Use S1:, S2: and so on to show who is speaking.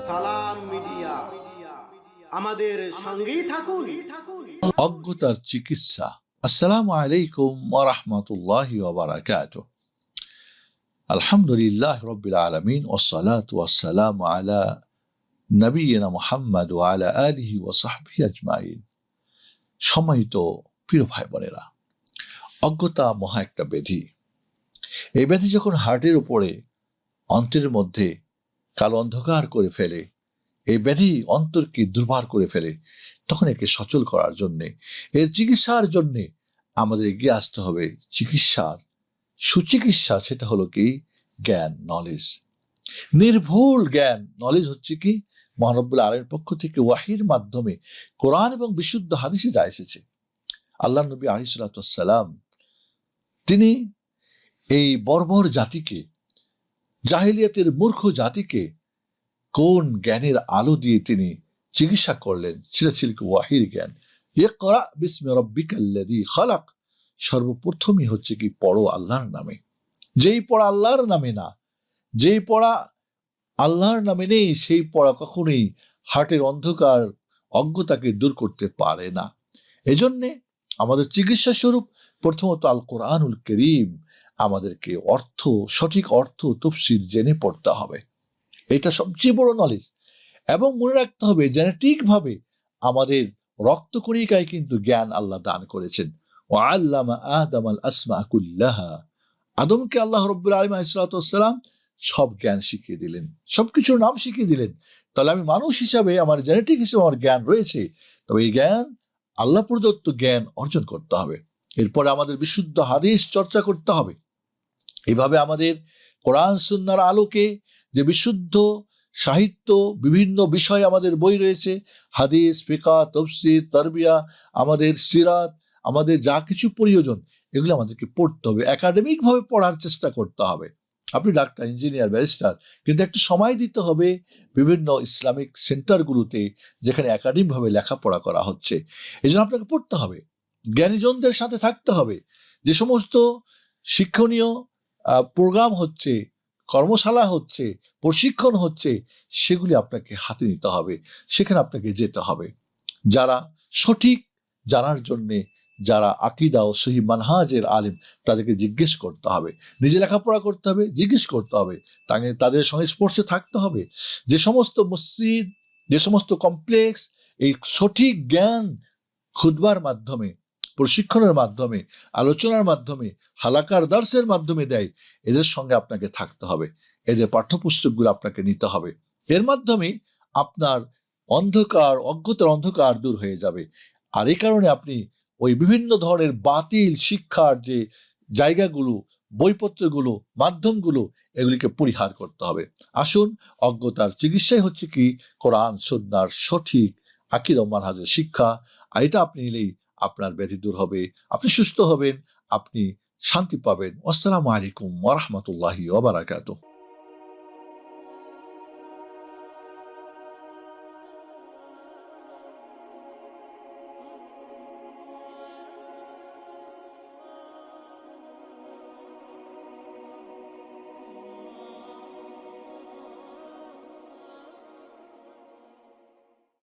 S1: সালাম মিডিয়া আমাদের সঙ্গেই থাকুন
S2: অজ্ঞতার চিকিৎসা আসসালামু আলাইকুম ওরহমতুল্লাহ ওবরাকাত আলহামদুলিল্লাহ রবিল আলমিন ওসালাত ওয়াসালাম আলা নবীনা মোহাম্মদ ও আলা আলিহি ও সাহবি আজমাইন সম্মানিত প্রিয় ভাই বোনেরা অজ্ঞতা মহা একটা ব্যাধি এই ব্যাধি যখন হার্টের উপরে অন্তরের মধ্যে কালো অন্ধকার করে ফেলে, এই ব্যাধি অন্তরকে দুর্বার করে ফেলে, তখন একে সচল করার জন্যে, এর চিকিৎসার জন্যে আমাদের এগিয়ে আসতে হবে। চিকিৎসার সুচিকিৎসা সেটা হলো কি? জ্ঞান নলেজ নির্ভুল জ্ঞান নলেজ হচ্ছে কি? মহানব্বুল আলের পক্ষ থেকে ওয়াহির মাধ্যমে কোরআন এবং বিশুদ্ধ হাদিসে যা এসেছে। আল্লাহ নবী আলিসাল্লাম তিনি এই বর্বর জাতিকে, জাহিলিয়াতের মূর্খ জাতিকে কোন জ্ঞানের আলো দিয়ে তিনি চিকিৎসা করলেন? সেটা ছিল কি ওয়াহির জ্ঞান। ইকরা বিস্মে রব্বিকাল্লাযী খালাক। সর্বপ্রথমই হচ্ছে কি পড়ো আল্লাহর নামে। যেই পড়া আল্লাহর নামে না, যেই পড়া আল্লাহর নামে নেই, সেই পড়া কখনোই হার্টের অন্ধকার অজ্ঞতাকে দূর করতে পারে না। এজন্যে আমাদের চিকিৎসা স্বরূপ প্রথমত আল কোরআনুল করিম আমাদেরকে অর্থ, সঠিক অর্থ তফসিল জেনে পড়তে হবে। এটা সবচেয়ে বড় নলেজ এবং মনে রাখতে হবে জেনেটিক ভাবে আমাদের রক্তকণিকায় কিন্তু জ্ঞান আল্লাহ দান করেছেন। ও আল্লামা আদম আল আসমা কুল্লাহা। আদমকে আল্লাহ রব্বুল আলম সব জ্ঞান শিখিয়ে দিলেন। সবকিছুর নাম শিখিয়ে দিলেন। তাহলে আমি মানুষ হিসাবে আমার জেনেটিক হিসেবে আমার জ্ঞান রয়েছে। তবে এই জ্ঞান আল্লাহ প্রদত্ত জ্ঞান অর্জন করতে হবে। এরপরে আমাদের বিশুদ্ধ হাদিস চর্চা করতে হবে। এভাবে আমাদের কোরআন সুন্নার আলোকে যে বিশুদ্ধ সাহিত্য, বিভিন্ন বিষয় আমাদের বই রয়েছে, হাদিস, ফিকা, তফসির, তরবিয়া, আমাদের সিরাত, আমাদের যা কিছু প্রয়োজন, এগুলো আমাদেরকে পড়তে হবে। একাডেমিক ভাবে পড়ার চেষ্টা করতে হবে। আপনি ডাক্তার, ইঞ্জিনিয়ার, ব্যারিস্টার, কিন্তু একটু সময় দিতে হবে বিভিন্ন ইসলামিক সেন্টারগুলোতে, যেখানে একাডেমিক ভাবে লেখাপড়া করা হচ্ছে। এই জন্য আপনাকে পড়তে হবে। জ্ঞানীজনদের সাথে থাকতে হবে। যে সমস্ত শিক্ষণীয় প্রোগ্রাম হচ্ছে, কর্মশালা হচ্ছে, প্রশিক্ষণ হচ্ছে, সেগুলি আপনাকে হাতে নিতে হবে। সেখানে আপনাকে যেতে হবে। যারা সঠিক জানার জন্যে, যারা আকিদা ও সহি মানহাজের আলিম, তাদেরকে জিজ্ঞেস করতে হবে। নিজে লেখাপড়া করতে হবে, জিজ্ঞেস করতে হবে। তাকে তাদের সংস্পর্শে থাকতে হবে। যে সমস্ত মসজিদ, যে সমস্ত কমপ্লেক্স এই সঠিক জ্ঞান খুদবার মাধ্যমে প্রশিক্ষণের মাধ্যমে, আলোচনার মাধ্যমে, হালাকার দার্সের মাধ্যমে দেয়, এদের সঙ্গে আপনাকে থাকতে হবে। এদের পাঠ্যপুস্তকগুলো আপনাকে নিতে হবে। এর মাধ্যমে আপনার অন্ধকার, অজ্ঞতার অন্ধকার দূর হয়ে যাবে। আর এই কারণে আপনি ওই বিভিন্ন ধরনের বাতিল শিক্ষার যে জায়গাগুলো, বইপত্রগুলো, মাধ্যমগুলো, এগুলিকে পরিহার করতে হবে। আসুন, অজ্ঞতার চিকিৎসাই হচ্ছে কি? কোরআন সন্ন্যার সঠিক, আকিদ মানহাজের শিক্ষা। আর এটা আপনি নিলেই আপনার ব্যাধি দূর হবে আপনি সুস্থ হবেন আপনি শান্তি পাবেন। আসসালামু আলাইকুম ওরহমতুল্লাহি ওবরাকাতুহ